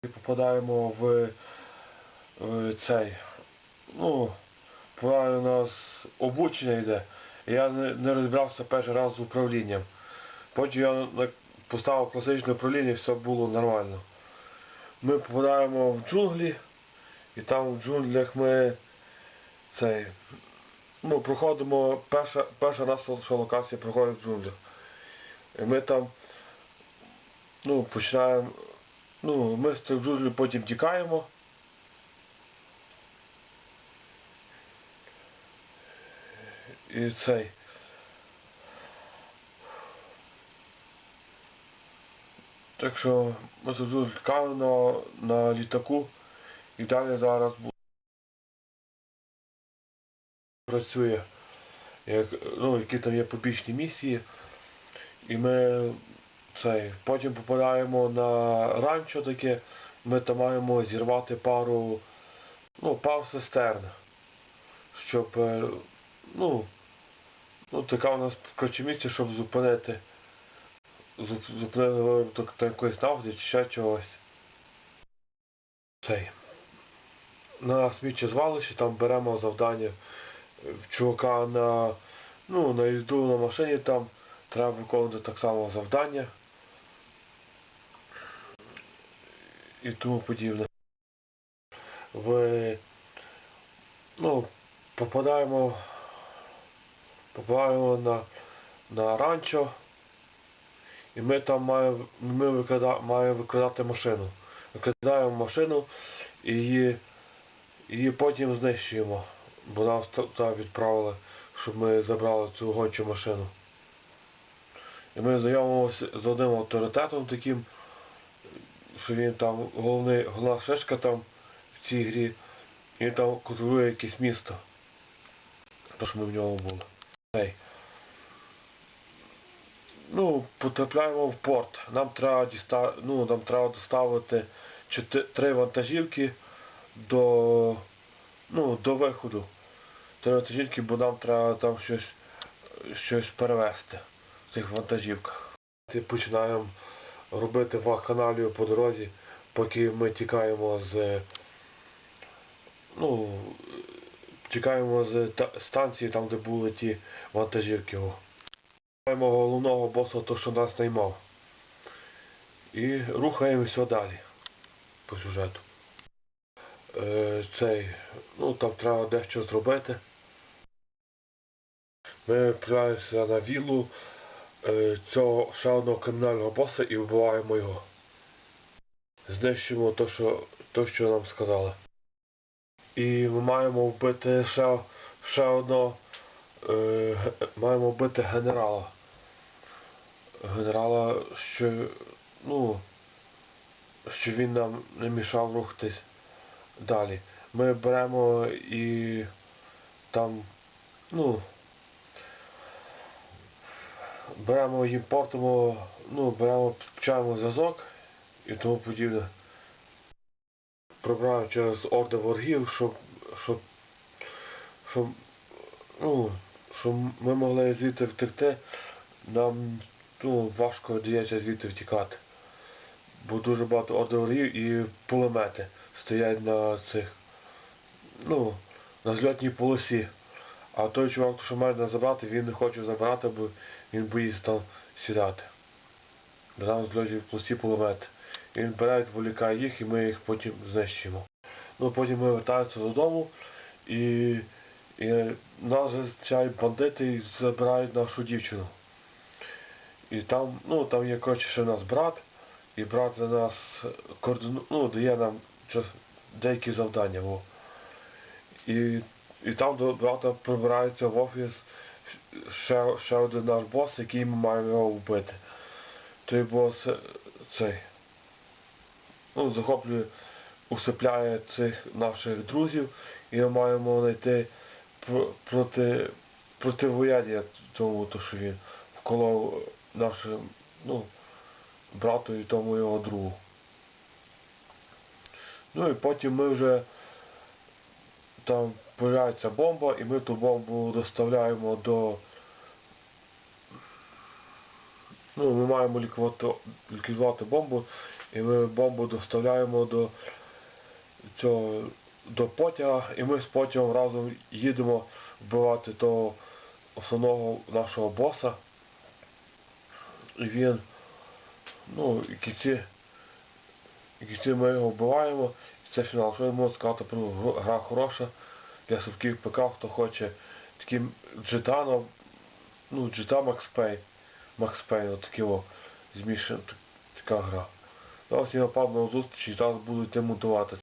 Попадаємо в, в цей. Ну, у нас обучення йде. Я не, не розбирався перший раз з управлінням. Потім я поставив класичне управління і все було нормально. Ми попадаємо в джунглі, і там в джунглях ми цей. Ну, проходимо, перша, перша наша локація проходить в джунглях. І ми там ну, починаємо. Ну, ми з цих джунглів потім тікаємо. І цей. Так що ми з джунглів на, на літаку і далі зараз бу- працює. Як, ну, які там є побічні місії. І ми цей, потім попадаємо на ранчо таке, ми там маємо зірвати пару, ну, пару цистерн, щоб, е, ну, ну, така у нас місце, щоб зупинити, зуп- зупинити виробіток там якоїсь нафти чи ще чогось. Цей. На сміттєзвалищі там беремо завдання в чувака на, ну, на їзду на машині там треба виконувати так само завдання. І тому подібне. В, ну, попадаємо, попадаємо на, на ранчо, і ми там маємо, ми викрада, маємо викрадати машину. Викрадаємо машину і її, її потім знищуємо, бо нас туди відправили, щоб ми забрали цю гончу машину. І ми знайомимося з одним авторитетом таким, що він там головний, головна шишка там в цій грі, і він там контролює якесь місто. То, що ми в ньому були. Ей. Ну, потрапляємо в порт. Нам треба діста... ну, нам треба доставити чотири... три вантажівки до, ну, до виходу. Три вантажівки, бо нам треба там щось, щось перевезти в цих вантажівках. Починаємо робити вакханалію по дорозі, поки ми тікаємо з ну, тікаємо з та- станції, там де були ті вантажівки. Маємо головного боса, то що нас наймав. І рухаємося далі по сюжету. Е, цей, ну там треба дещо зробити. Ми приїжджаємося на віллу цього ще одного кримінального боса і вбиваємо його. Знищуємо то, що, то, що нам сказали. І ми маємо вбити ще, ще одного. Е, маємо вбити генерала. Генерала, що, ну, що він нам не мішав рухатись далі. Ми беремо і там, ну, беремо їм портимо, ну, беремо, підключаємо зв'язок і тому подібне. Пробрав через орди ворогів, щоб, щоб, щоб, ну, щоб ми могли звідти втекти, нам ну, важко дається звідти втікати. Бо дуже багато орди ворогів і пулемети стоять на цих, ну, на зльотній полосі. А той чувак, що має нас забрати, він не хоче забирати, бо він боїться там сідати. Бо там зльоті в полосі пулемет. І він бере, відволікає їх і ми їх потім знищуємо. Ну потім ми вертаємося додому і, і нас зустрічають бандити і забирають нашу дівчину. І там, ну, там є коротше ще в нас брат, і брат за нас координу, ну, дає нам деякі завдання. Во. І, і там до брата прибирається в офіс ще, ще один наш бос, який ми маємо його вбити. Той бос е, цей ну, захоплює, усипляє цих наших друзів, і ми маємо знайти про- проти, противоядія тому, то, що він вколов нашим ну, брату і тому його другу. Ну і потім ми вже там появляється бомба, і ми ту бомбу доставляємо до. Ну, ми маємо ліквідувати, ліквідувати бомбу і ми бомбу доставляємо до цього до потяга, і ми з потягом разом їдемо вбивати того основного нашого боса. І він, ну, і кінці, і кінці ми його вбиваємо, і це фінал. Що я можу сказати, гра- гра хороша, для совків ПК, хто хоче таким джитаном, ну, Max Pay, Max Payne, отакі о, змішана така гра. Зараз я напав на зустріч зустрічі, зараз буду йти монтувати.